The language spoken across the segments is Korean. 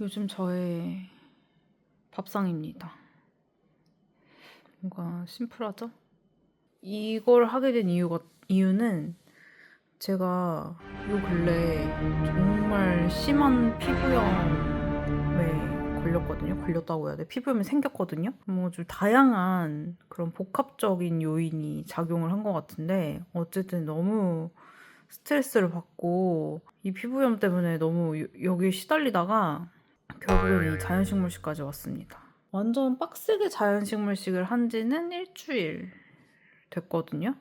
요즘 저의 밥상입니다. 뭔가 심플하죠? 이걸 하게 된 이유가 이유는 제가 요 근래 정말 심한 피부염에 걸렸거든요. 걸렸다고 해야 돼. 피부염이 생겼거든요. 뭐 좀 다양한 그런 복합적인 요인이 작용을 한 것 같은데 어쨌든 너무 스트레스를 받고 이 피부염 때문에 너무 여- 여기에 시달리다가 결국엔 이 자연식물식까지 왔습니다. 완전 빡세게 자연식물식을 한 지는 일주일 됐거든요.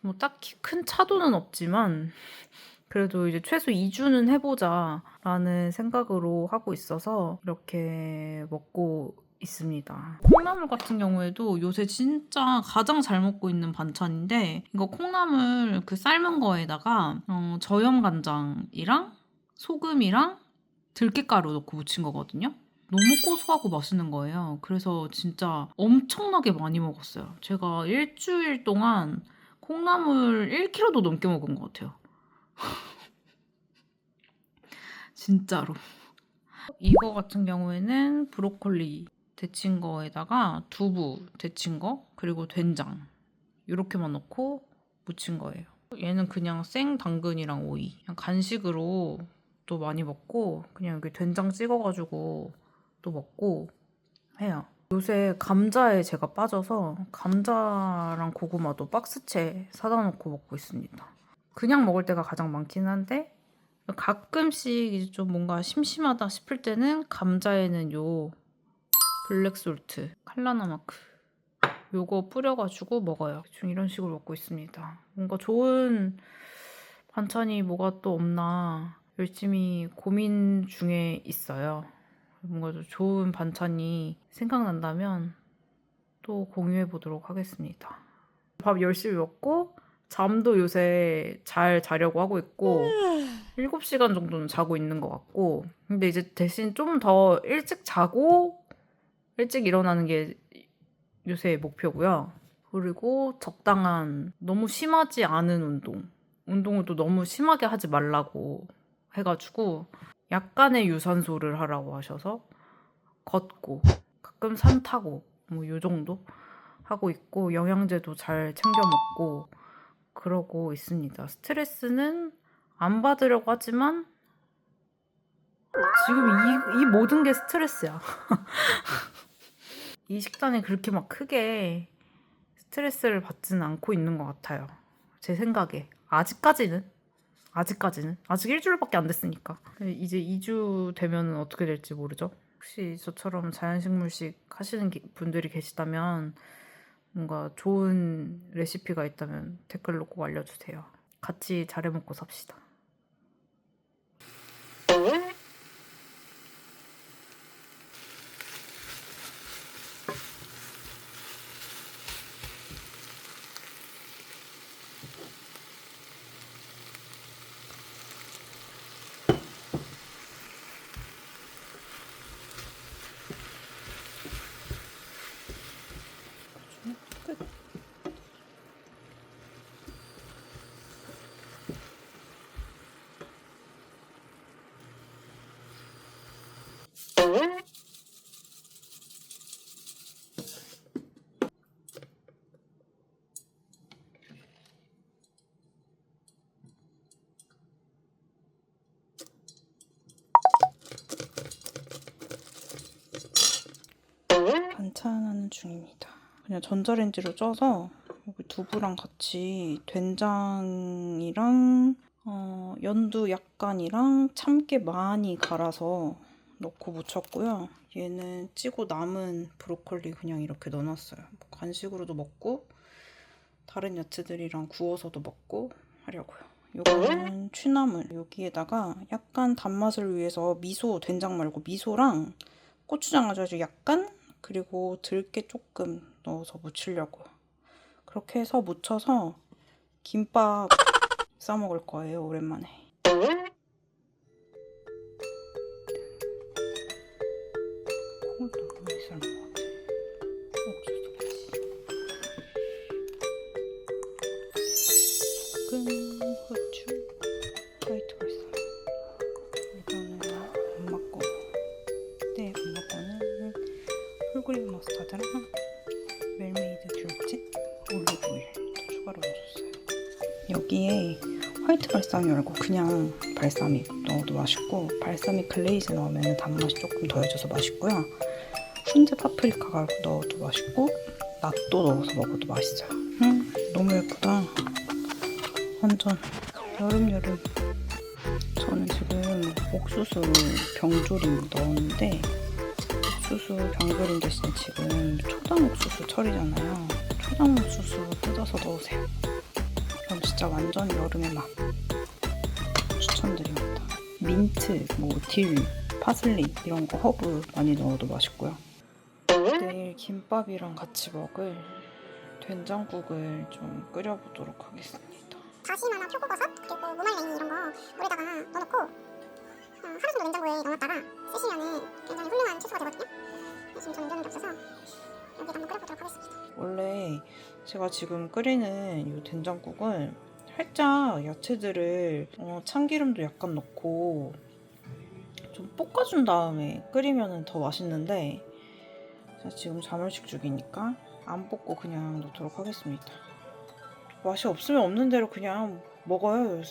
뭐 딱히 큰 차도는 없지만 그래도 이제 최소 2주는 해보자라는 생각으로 하고 있어서 이렇게 먹고 있습니다. 콩나물 같은 경우에도 요새 진짜 가장 잘 먹고 있는 반찬인데 이거 콩나물 그 삶은 거에다가 어, 저염 간장이랑 소금이랑 들깨가루 넣고 무친 거거든요. 너무 고소하고 맛있는 거예요. 그래서 진짜 엄청나게 많이 먹었어요. 제가 일주일 동안 콩나물 1kg도 넘게 먹은 것 같아요. 진짜로. 이거 같은 경우에는 브로콜리 데친 거에다가 두부 데친 거 그리고 된장 이렇게만 넣고 무친 거예요. 얘는 그냥 생 당근이랑 오이 그냥 간식으로 또 많이 먹고 그냥 여기 된장 찍어가지고 또 먹고 해요. 요새 감자에 제가 빠져서 감자랑 고구마도 박스채 사다 놓고 먹고 있습니다. 그냥 먹을 때가 가장 많긴 한데 가끔씩 이제 좀 뭔가 심심하다 싶을 때는 감자에는 요 블랙솔트 칼라나마크 요거 뿌려가지고 먹어요. 좀 이런 식으로 먹고 있습니다. 뭔가 좋은 반찬이 뭐가 또 없나 열심히 고민 중에 있어요. 뭔가 좀 좋은 반찬이 생각난다면 또 공유해 보도록 하겠습니다. 밥 열심히 먹고 잠도 요새 잘 자려고 하고 있고 7시간 정도는 자고 있는 것 같고 근데 이제 대신 좀 더 일찍 자고 일찍 일어나는 게 요새 목표고요. 그리고 적당한 너무 심하지 않은 운동 운동을 또 너무 심하게 하지 말라고 해가지고 약간의 유산소를 하라고 하셔서 걷고 가끔 산 타고 뭐 요 정도 하고 있고 영양제도 잘 챙겨 먹고 그러고 있습니다. 스트레스는 안 받으려고 하지만 지금 이, 이 모든 게 스트레스야. 이 식단에 그렇게 막 크게 스트레스를 받지는 않고 있는 것 같아요. 제 생각에 아직까지는 아직까지는 아직 일주일밖에 안 됐으니까 이제 2주 되면 어떻게 될지 모르죠. 혹시 저처럼 자연식물식 하시는 기- 분들이 계시다면 뭔가 좋은 레시피가 있다면 댓글로 꼭 알려주세요. 같이 잘해 먹고 삽시다. 반찬하는 중입니다. 그냥 전자레인지로 쪄서 여기 두부랑 같이 된장이랑 어, 연두 약간이랑 참깨 많이 갈아서 넣고 무쳤고요. 얘는 찌고 남은 브로콜리 그냥 이렇게 넣어놨어요. 뭐 간식으로도 먹고 다른 야채들이랑 구워서도 먹고 하려고요. 요거는 취나물 여기에다가 약간 단맛을 위해서 미소 된장 말고 미소랑 고추장 아주 약간 그리고 들깨 조금 넣어서 무치려고요. 그렇게 해서 무쳐서 김밥 싸 먹을 거예요, 오랜만에. 머스타드랑 멜메이드 듀르진 올리브오일 또 추가로 넣어줬어요. 여기에 화이트 발사믹 말고 그냥 발사믹 넣어도 맛있고 발사믹 글레이즈 넣으면 단맛이 조금 더해져서 맛있고요. 훈제 파프리카 넣어도 맛있고 낫또 넣어서 먹어도 맛있어요. 음, 너무 예쁘다. 완전 여름 여름. 저는 지금 옥수수 병조림 넣었는데 옥수수 병조림 대신 지금 초당 옥수수 철이잖아요. 초당 옥수수 뜯어서 넣으세요. 그럼 진짜 완전 여름의 맛. 추천드립니다. 민트, 뭐 딜, 파슬리 이런 거 허브 많이 넣어도 맛있고요. 내일 김밥이랑 같이 먹을 된장국을 좀 끓여보도록 하겠습니다. 다시마나 표고버섯 그리고 무말랭이 이런 거 물에다가 넣어놓고 어, 하루 정도 냉장고에 넣어놨다가 쓰시면은 굉장히 훌륭한 채소가 되거든요. 지금 저는 이런 게 없어서 여기다 한번 끓여보도록 하겠습니다. 원래 제가 지금 끓이는 이 된장국은 살짝 야채들을 어, 참기름도 약간 넣고 좀 볶아준 다음에 끓이면 더 맛있는데 제가 지금 자물식 중이니까 안 볶고 그냥 넣도록 하겠습니다. 맛이 없으면 없는 대로 그냥 먹어요.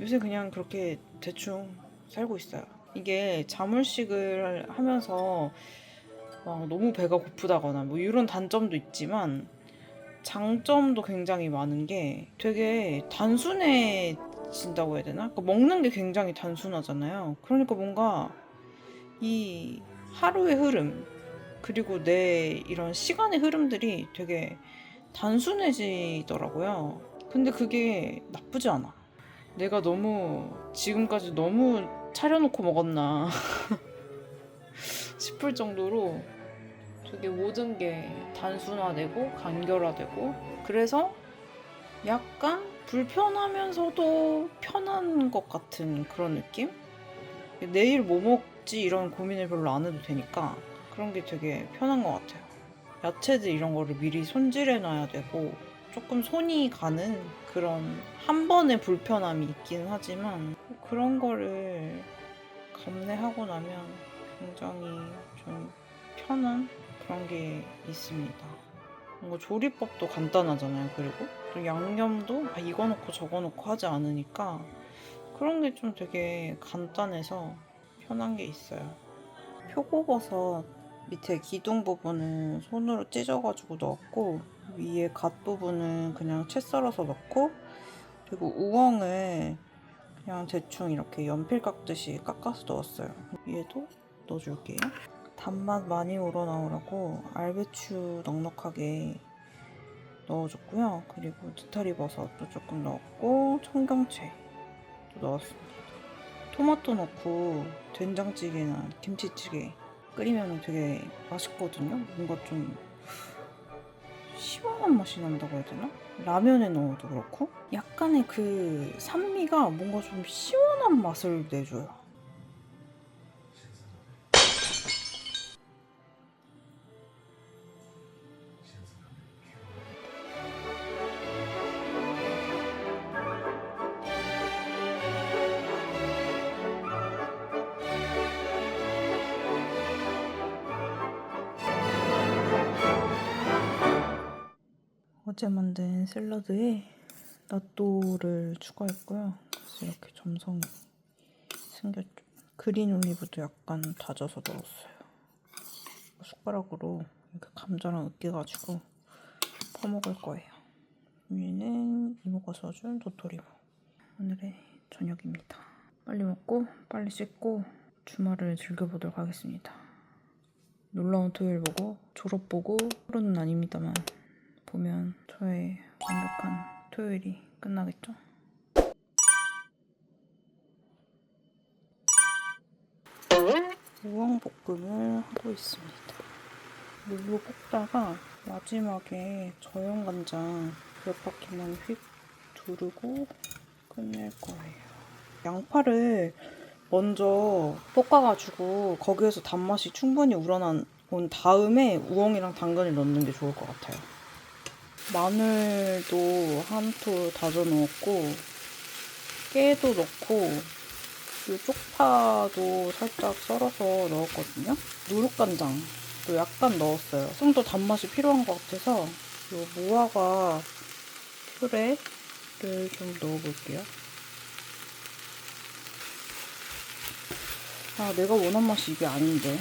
요새 그냥 그렇게 대충 살고 있어요. 이게 자물식을 하면서 막 너무 배가 고프다거나 뭐 이런 단점도 있지만 장점도 굉장히 많은 게 되게 단순해진다고 해야 되나? 그러니까 먹는 게 굉장히 단순하잖아요. 그러니까 뭔가 이 하루의 흐름 그리고 내 이런 시간의 흐름들이 되게 단순해지더라고요. 근데 그게 나쁘지 않아. 내가 너무 지금까지 너무 차려놓고 먹었나 싶을 정도로 되게 모든 게 단순화되고 간결화되고 그래서 약간 불편하면서도 편한 것 같은 그런 느낌? 내일 뭐 먹지 이런 고민을 별로 안 해도 되니까 그런 게 되게 편한 것 같아요. 야채들 이런 거를 미리 손질해 놔야 되고 조금 손이 가는 그런 한 번의 불편함이 있기는 하지만 그런 거를 감내하고 나면 굉장히 좀 편한 그런 게 있습니다. 뭔가 조리법도 간단하잖아요. 그리고 또 양념도 아, 이거 넣고 저거 넣고 하지 않으니까 그런 게 좀 되게 간단해서 편한 게 있어요. 표고버섯 밑에 기둥 부분은 손으로 찢어가지고 넣었고 위에 갓 부분은 그냥 채 썰어서 넣고 그리고 우엉을 그냥 대충 이렇게 연필 깎듯이 깎아서 넣었어요. 위에도 넣어줄게요. 단맛 많이 우러나오라고 알배추 넉넉하게 넣어줬고요. 그리고 느타리 버섯도 조금 넣었고 청경채 또 넣었습니다. 토마토 넣고 된장찌개나 김치찌개 끓이면 되게 맛있거든요. 뭔가 좀 시원한 맛이 난다고 해야 되나? 라면에 넣어도 그렇고 약간의 그 산미가 뭔가 좀 시원한 맛을 내줘요. 어제 만든 샐러드에 낫또를 추가했고요. 그래서 이렇게 점성이 생겼죠. 그린 올리브도 약간 다져서 넣었어요. 숟가락으로 이렇게 감자랑 으깨가지고 퍼먹을 거예요. 위는 이모가 써준 도토리묵. 오늘의 저녁입니다. 빨리 먹고 빨리 씻고 주말을 즐겨보도록 하겠습니다. 놀라운 토요일 보고 졸업 보고 하루는 아닙니다만 보면 저의 완벽한 토요일이 끝나겠죠? 우엉볶음을 하고 있습니다. 물로 볶다가 마지막에 저염간장 몇 바퀴만 휙 두르고 끝낼 거예요. 양파를 먼저 볶아가지고 거기에서 단맛이 충분히 우러난 온 다음에 우엉이랑 당근을 넣는 게 좋을 것 같아요. 마늘도 한 톨 다져 넣었고 깨도 넣고 이 쪽파도 살짝 썰어서 넣었거든요. 누룩간장 또 약간 넣었어요. 좀 더 단맛이 필요한 것 같아서 요 무화과 퓨레를 좀 넣어볼게요. 아, 내가 원한 맛이 이게 아닌데.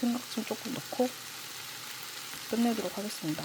생각 좀 조금 넣고 끝내도록 하겠습니다.